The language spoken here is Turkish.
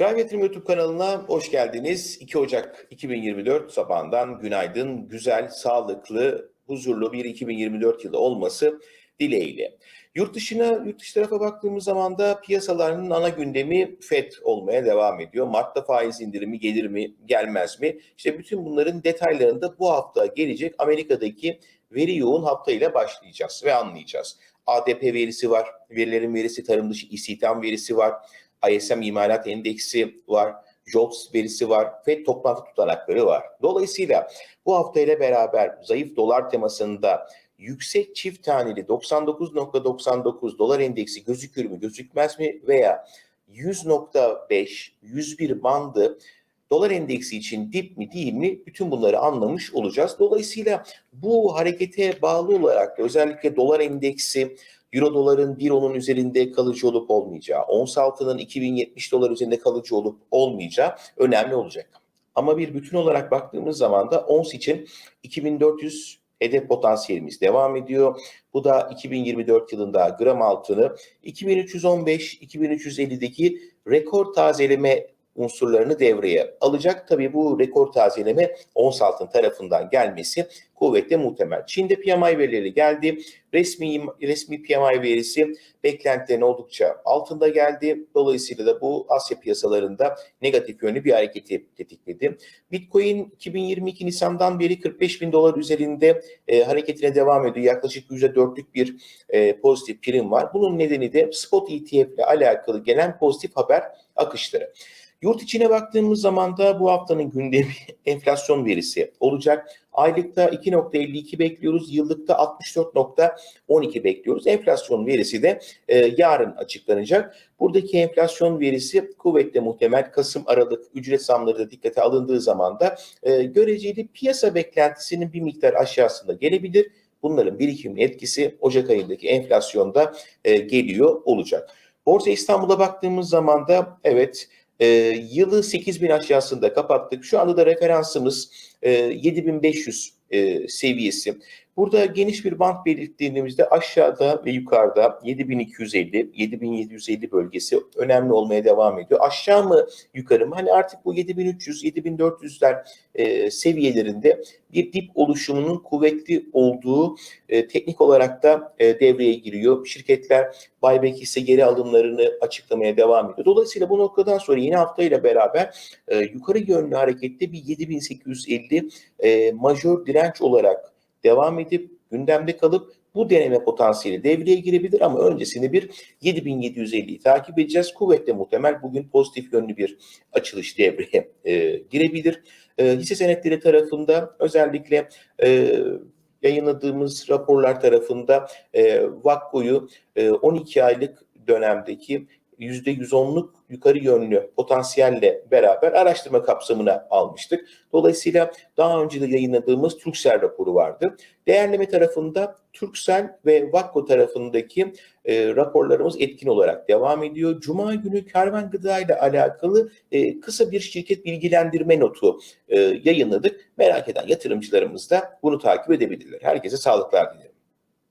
Drive Yatırım YouTube kanalına hoş geldiniz. 2 Ocak 2024 sabahından günaydın. Güzel, sağlıklı, huzurlu bir 2024 yılı olması dileğiyle. Yurt dışına, yurt dışı tarafa baktığımız zaman da piyasaların ana gündemi FED olmaya devam ediyor. Mart'ta faiz indirimi gelir mi, gelmez mi? İşte bütün bunların detaylarında bu hafta gelecek Amerika'daki veri yoğun haftayla başlayacağız ve anlayacağız. ADP verisi var, verilerin verisi, tarım dışı istihdam verisi var, ISM imalat endeksi var, Jobs verisi var, FED toplantı tutanakları var. Dolayısıyla bu hafta ile beraber zayıf dolar temasında yüksek çift taneli 99.99 dolar endeksi gözükür mü gözükmez mi veya 100.5 101 bandı dolar endeksi için dip mi değil mi bütün bunları anlamış olacağız. Dolayısıyla bu harekete bağlı olarak da özellikle dolar endeksi Euro doların 1.10'un üzerinde kalıcı olup olmayacağı, ons altının 2070 dolar üzerinde kalıcı olup olmayacağı önemli olacak. Ama bir bütün olarak baktığımız zaman da ons için 2400 hedef potansiyelimiz devam ediyor. Bu da 2024 yılında gram altını 2315-2350'deki rekor tazeleme unsurlarını devreye alacak. Tabii bu rekor tazeleme ons altın tarafından gelmesi kuvvetle muhtemel. Çin'de PMI verileri geldi. Resmi resmi PMI verisi beklentilerin oldukça altında geldi. Dolayısıyla da bu Asya piyasalarında negatif yönlü bir hareketi tetikledi. Bitcoin 2022 Nisan'dan beri 45 bin dolar üzerinde e, hareketine devam ediyor. Yaklaşık %4'lük bir e, pozitif prim var. Bunun nedeni de spot ETF ile alakalı gelen pozitif haber akışları. Yurt içine baktığımız zaman da bu haftanın gündemi enflasyon verisi olacak. Aylıkta 2.52 bekliyoruz, yıllıkta 64.12 bekliyoruz. Enflasyon verisi de e, yarın açıklanacak. Buradaki enflasyon verisi kuvvetle muhtemel Kasım Aralık ücret zamları da dikkate alındığı zaman da e, göreceli piyasa beklentisinin bir miktar aşağısında gelebilir. Bunların birikimin etkisi Ocak ayındaki enflasyonda e, geliyor olacak. Borsa İstanbul'a baktığımız zaman da evet e, yılı 8000 aşağısında kapattık. Şu anda da referansımız e, 7500 e, seviyesi. Burada geniş bir band belirttiğimizde aşağıda ve yukarıda 7250, 7750 bölgesi önemli olmaya devam ediyor. Aşağı mı yukarı mı? Hani artık bu 7300, 7400'ler e, seviyelerinde bir dip oluşumunun kuvvetli olduğu e, teknik olarak da e, devreye giriyor. Şirketler buyback ise geri alımlarını açıklamaya devam ediyor. Dolayısıyla bu noktadan sonra yeni haftayla beraber e, yukarı yönlü harekette bir 7850 e, majör direnç olarak devam edip gündemde kalıp bu deneme potansiyeli devreye girebilir ama öncesini bir 7750'yi takip edeceğiz. Kuvvetle muhtemel bugün pozitif yönlü bir açılış devreye e, girebilir. E, hisse senetleri tarafında özellikle e, yayınladığımız raporlar tarafında e, Vakko'yu e, 12 aylık dönemdeki %110'luk yukarı yönlü potansiyelle beraber araştırma kapsamına almıştık. Dolayısıyla daha önce de yayınladığımız Türksel raporu vardı. Değerleme tarafında Türksel ve Vakko tarafındaki e, raporlarımız etkin olarak devam ediyor. Cuma günü Kervan Gıda ile alakalı e, kısa bir şirket bilgilendirme notu e, yayınladık. Merak eden yatırımcılarımız da bunu takip edebilirler. Herkese sağlıklar dilerim.